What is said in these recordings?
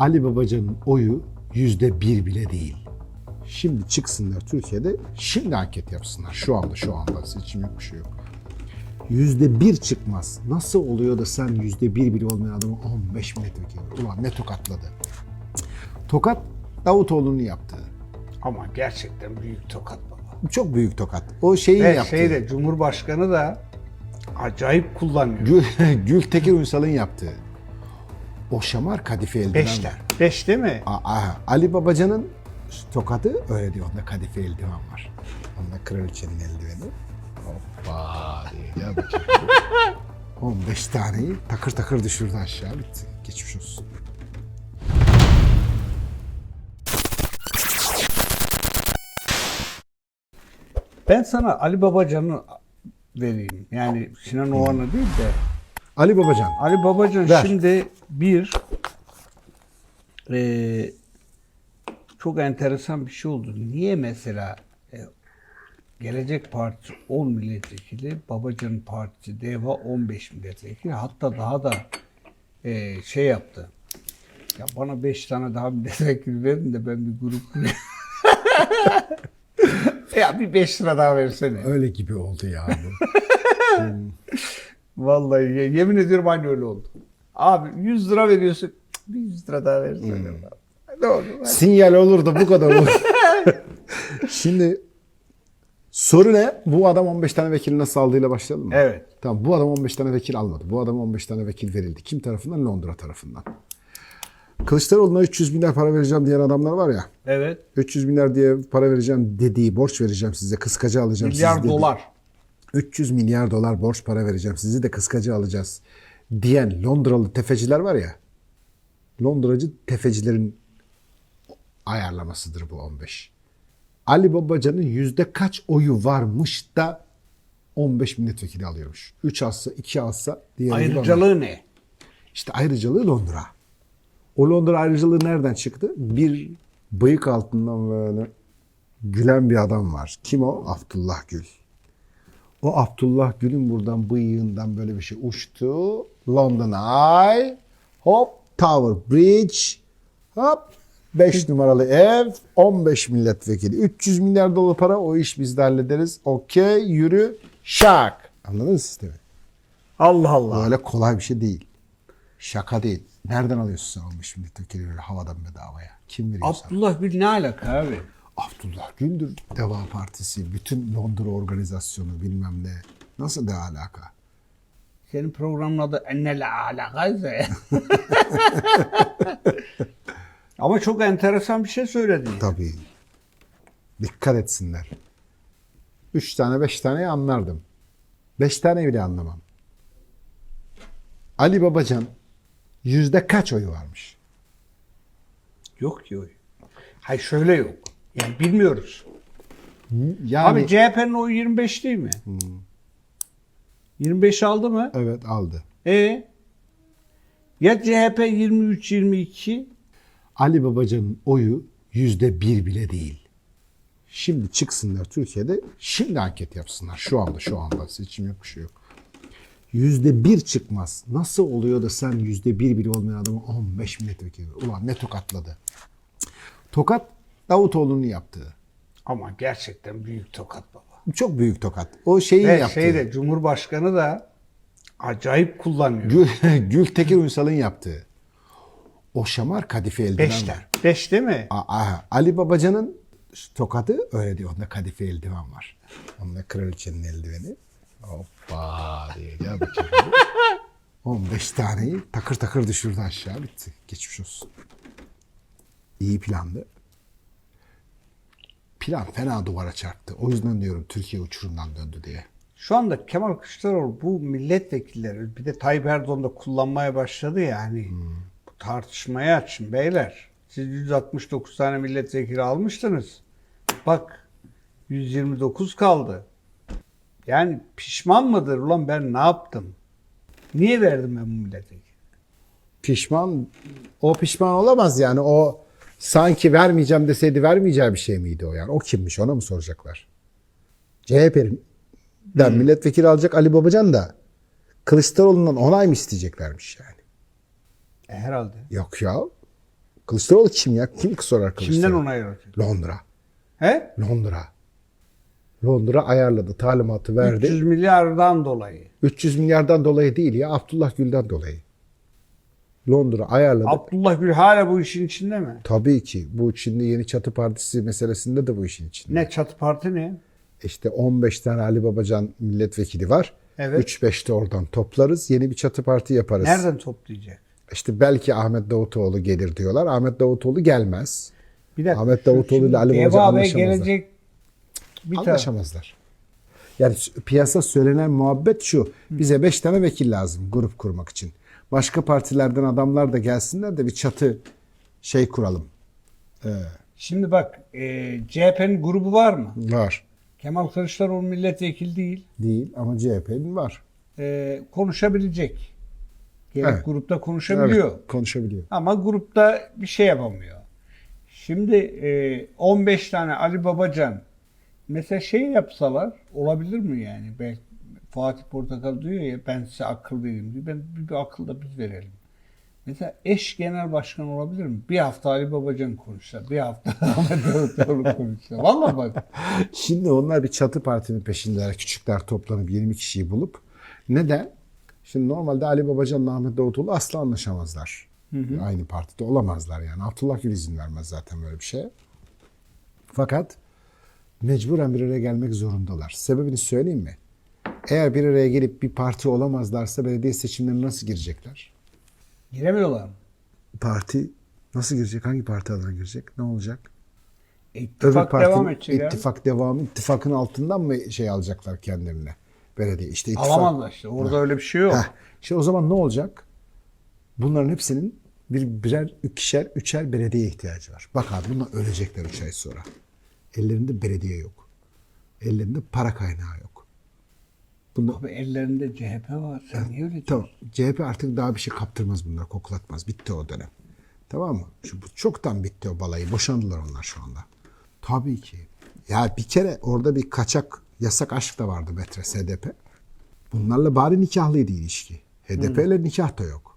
Ali Babacan'ın oyu yüzde bir bile değil. Şimdi çıksınlar Türkiye'de, şimdi anket yapsınlar. Şu anda, şu anda. Seçim yok, bir şey yok. Yüzde bir çıkmaz. Nasıl oluyor da sen yüzde bir bile olmayan adamı 15 milletvekili? Ulan ne tokatladı. Tokat Davutoğlu'nun yaptığı. Ama gerçekten büyük tokat baba. Çok büyük tokat. O şeyin Ve yaptığı. şey de Cumhurbaşkanı da acayip kullanıyor. Gül, Gültekin Uysal'ın yaptığı. O şamar kadife eldiven. Beşler. Beş değil mi? A- a- Ali Babacan'ın tokadı öyle diyor. Onda kadife eldiven var. Onda kraliçenin eldiveni. Hoppa diye ya bakayım. 15 taneyi takır takır düşürdü aşağı bitti. Geçmiş olsun. Ben sana Ali Babacan'ı vereyim. Yani Sinan Oğan'ı değil de Ali Babacan. Ali Babacan Ver. şimdi bir eee, çok enteresan bir şey oldu. Niye mesela e, Gelecek Partisi 10 milletvekili, Babacan'ın partisi DEVA 15 milletvekili hatta daha da e, şey yaptı. Ya bana 5 tane daha milletvekili verin de ben bir grup kurayım. ya bir 5 lira daha versene. Öyle gibi oldu ya bu. Vallahi ye- yemin ediyorum aynı öyle oldu. Abi 100 lira veriyorsun. cık, Bir 100 lira daha versene. Ne olur. hadi. Sinyal olur da bu kadar olur. Şimdi soru ne? Bu adam 15 tane vekili nasıl aldığıyla başlayalım mı? Evet. Tamam bu adam 15 tane vekil almadı. Bu adam 15 tane vekil verildi. Kim tarafından? Londra tarafından. Kılıçdaroğlu'na 300 milyar para vereceğim diyen adamlar var ya. Evet. 300 milyar diye para vereceğim dediği, borç vereceğim size, kıskacı alacağım Milyar sizi dedi. dolar. 300 milyar dolar borç para vereceğim sizi de kıskacı alacağız diyen Londralı tefeciler var ya. Londracı tefecilerin ayarlamasıdır bu 15. Ali Babacan'ın yüzde kaç oyu varmış da 15 milletvekili alıyormuş. 3 alsa 2 alsa diğeri Ayrıcalığı ne? işte ayrıcalığı Londra. O Londra ayrıcalığı nereden çıktı? Bir bıyık altından böyle gülen bir adam var. Kim o? Abdullah Gül. O Abdullah Gül'ün buradan bıyığından böyle bir şey uçtu. London Eye. Hop. Tower Bridge. Hop. 5 numaralı ev. 15 milletvekili. 300 milyar dolar para. O iş biz de hallederiz. Okey. Yürü. Şak. Anladınız sistemi? Allah Allah. Öyle kolay bir şey değil. Şaka değil. Nereden alıyorsun sen 15 milletvekili öyle havadan bedavaya? Kim veriyor sana? Abdullah Gül ne alaka abi? Abdullah Gül'dür. Deva Partisi, bütün Londra organizasyonu bilmem ne. Nasıl ne alaka? Senin programın adı Ennele Alakaysa ya. Ama çok enteresan bir şey söyledin. Tabii. Dikkat etsinler. Üç tane, beş taneyi anlardım. Beş tane bile anlamam. Ali Babacan yüzde kaç oyu varmış? Yok ki o. Hayır şöyle yok. Yani bilmiyoruz. Yani Abi CHP'nin oyu 25 değil mi? 25 aldı mı? evet aldı. E ya CHP 23-22 Ali Babacan'ın oyu yüzde bir bile değil. Şimdi çıksınlar Türkiye'de, şimdi anket yapsınlar. Şu anda, şu anda. Seçim yok, bir şey yok. Yüzde bir çıkmaz. Nasıl oluyor da sen yüzde bir bile olmayan adamı 15 milletvekili? Ulan ne tokatladı. Tokat Davutoğlu'nun yaptığı. ama gerçekten büyük tokat baba. Çok büyük tokat. O şeyin Ve yaptığı. şeyde Cumhurbaşkanı da acayip kullanıyor. Gül, Gültekin Uysal'ın yaptığı. O şamar kadife eldiven var. Beşler. Beş değil mi? A- a- Ali Babacan'ın tokadı öyle diyor. Onda kadife eldiven var. Onda kraliçenin eldiveni. Hoppa diye gel bakayım. 15 taneyi takır takır düşürdü aşağı bitti. Geçmiş olsun. İyi plandı. Plan fena duvara çarptı. O yüzden diyorum Türkiye uçurumdan döndü diye. Şu anda Kemal Kılıçdaroğlu bu milletvekilleri bir de Tayyip Erdoğan da kullanmaya başladı ya hani bu tartışmaya açın beyler. Siz 169 tane milletvekili almıştınız. Bak 129 kaldı. Yani pişman mıdır ulan ben ne yaptım? Niye verdim ben bu milletvekili? Pişman, o pişman olamaz yani. O sanki vermeyeceğim deseydi vermeyeceği bir şey miydi o yani? O kimmiş ona mı soracaklar? CHP'nin den milletvekili alacak Ali Babacan da Kılıçdaroğlu'ndan onay mı isteyeceklermiş yani? E, herhalde. Yok ya. Kılıçdaroğlu kim ya? Kim sorar Kılıçdaroğlu? Kimden onay alacak? Londra. He? Londra. Londra ayarladı, talimatı verdi. 300 milyardan dolayı. 300 milyardan dolayı değil ya Abdullah Gül'den dolayı. Londra ayarladı. Abdullah Gül hala bu işin içinde mi? Tabii ki bu şimdi yeni çatı partisi meselesinde de bu işin içinde. Ne çatı parti ne? İşte 15 tane Ali Babacan milletvekili var. Evet. 3-5 de oradan toplarız. Yeni bir çatı parti yaparız. Nereden toplayacak? İşte belki Ahmet Davutoğlu gelir diyorlar. Ahmet Davutoğlu gelmez. Bir dakika. Ahmet Davutoğlu ile Ali Babacan anlaşamazlar. gelecek. Bir. Anlaşamazlar. Yani piyasa söylenen muhabbet şu. Bize 5 tane vekil lazım grup kurmak için. Başka partilerden adamlar da gelsinler de bir çatı şey kuralım. Şimdi bak e, CHP'nin grubu var mı? Var. Kemal Kılıçdaroğlu milletvekili değil. Değil ama CHP'nin var. E, konuşabilecek. Gerek Evet. grupta konuşabiliyor. Evet, konuşabiliyor. Ama grupta bir şey yapamıyor. Şimdi e, 15 tane Ali Babacan mesela şey yapsalar olabilir mi yani? Belki Fatih Portakal diyor ya ben size akıl vereyim diyor. Ben bir, bir akıl da biz verelim. Mesela eş genel başkan olabilir mi? Bir hafta Ali Babacan konuşsa, bir hafta Ahmet Davutoğlu konuşsa. Vallahi bak. Şimdi onlar bir çatı partinin peşindeler. Küçükler toplanıp 20 kişiyi bulup. Neden? Şimdi normalde Ali Babacan'la Ahmet Davutoğlu asla anlaşamazlar. Aynı partide olamazlar yani. Abdullah Gül izin vermez zaten böyle bir şeye. Fakat mecburen bir araya gelmek zorundalar. Sebebini söyleyeyim mi? Eğer bir araya gelip bir parti olamazlarsa belediye seçimlerine nasıl girecekler? Giremiyorlar mı? Parti nasıl girecek? Hangi parti adına girecek? Ne olacak? E, Öbür İttifak partinin devam edecek. ittifak devamı ittifakın altından mı şey alacaklar kendilerine? Belediye işte ittifak. Alamazlar işte. Orada öyle bir şey yok. Heh. İşte o zaman ne olacak? Bunların hepsinin bir birer ikişer, üçer belediye ihtiyacı var. Bak abi bunlar ölecekler üç ay sonra. Ellerinde belediye yok. Ellerinde para kaynağı yok. Bunda, Abi ellerinde CHP var. Sen niye öyle tamam. CHP artık daha bir şey kaptırmaz bunlar, koklatmaz. Bitti o dönem. Tamam mı? Şu, bu çoktan bitti o balayı. Boşandılar onlar şu anda. Tabii ki. Ya bir kere orada bir kaçak yasak aşk da vardı Metres HDP. Bunlarla bari nikahlıydı ilişki. HDP ile nikah da yok.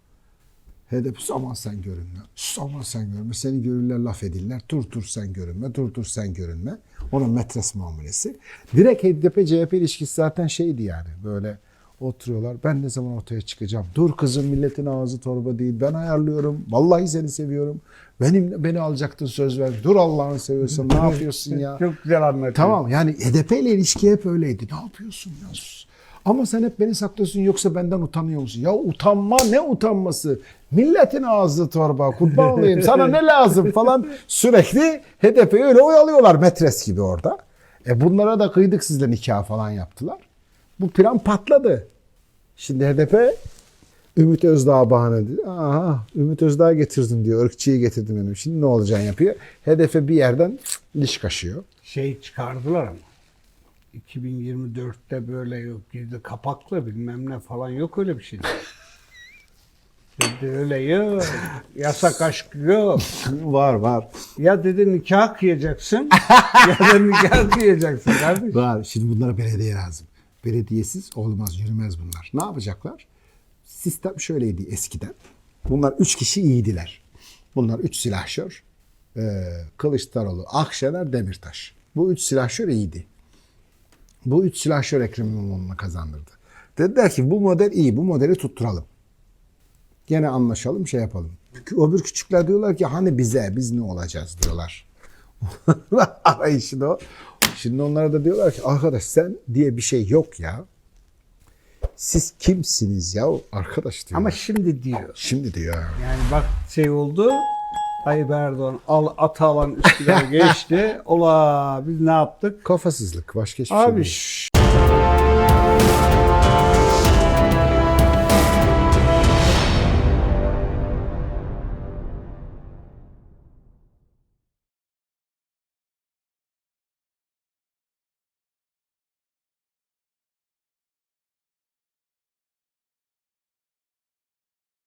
HDP sus aman sen görünme. Sus aman sen görünme. Seni görürler laf edinler. Dur dur sen görünme. Dur dur sen görünme. Ona metres muamelesi. Direkt HDP CHP ilişkisi zaten şeydi yani. Böyle oturuyorlar. Ben ne zaman ortaya çıkacağım? Dur kızım milletin ağzı torba değil. Ben ayarlıyorum. Vallahi seni seviyorum. Benim beni alacaktın söz ver. Dur Allah'ını seviyorsan ne yapıyorsun ya? Çok güzel anlatıyor. Tamam yani HDP ile ilişki hep öyleydi. Ne yapıyorsun ya? Ama sen hep beni saklıyorsun yoksa benden utanıyor musun? Ya utanma ne utanması? Milletin ağzı torba kurban olayım sana ne lazım falan sürekli HDP'yi öyle oyalıyorlar metres gibi orada. E bunlara da kıydık sizle nikah falan yaptılar. Bu plan patladı. Şimdi HDP Ümit Özdağ bahane dedi. Aha Ümit Özdağ getirdim diyor. Irkçıyı getirdim benim. Şimdi ne olacaksın yapıyor. Hedefe bir yerden diş kaşıyor. Şey çıkardılar ama. 2024'te böyle yok. Girdi kapaklı bilmem ne falan yok öyle bir şey. Dedi öyle yok. Yasak aşk yok. var var. Ya dedi nikah kıyacaksın ya da nikah kıyacaksın kardeşim. Var. Şimdi bunlara belediye lazım. Belediyesiz olmaz, yürümez bunlar. Ne yapacaklar? Sistem şöyleydi eskiden. Bunlar üç kişi iyiydiler. Bunlar üç silahşör. Ee, Kılıçdaroğlu, Akşener, Demirtaş. Bu üç silahşör iyiydi. Bu üç silahşör Ekrem İmamoğlu'na kazandırdı. Dediler ki bu model iyi, bu modeli tutturalım. Gene anlaşalım, şey yapalım. Öbür küçükler diyorlar ki hani bize, biz ne olacağız diyorlar. Arayışın o. Şimdi onlara da diyorlar ki arkadaş sen diye bir şey yok ya. Siz kimsiniz ya arkadaş diyor. Ama şimdi diyor. şimdi diyor. Yani bak şey oldu. Tayyip Erdoğan al, atı alan Üsküdar'a geçti. Ola biz ne yaptık? Kafasızlık başka hiçbir şey Abi değil. şş,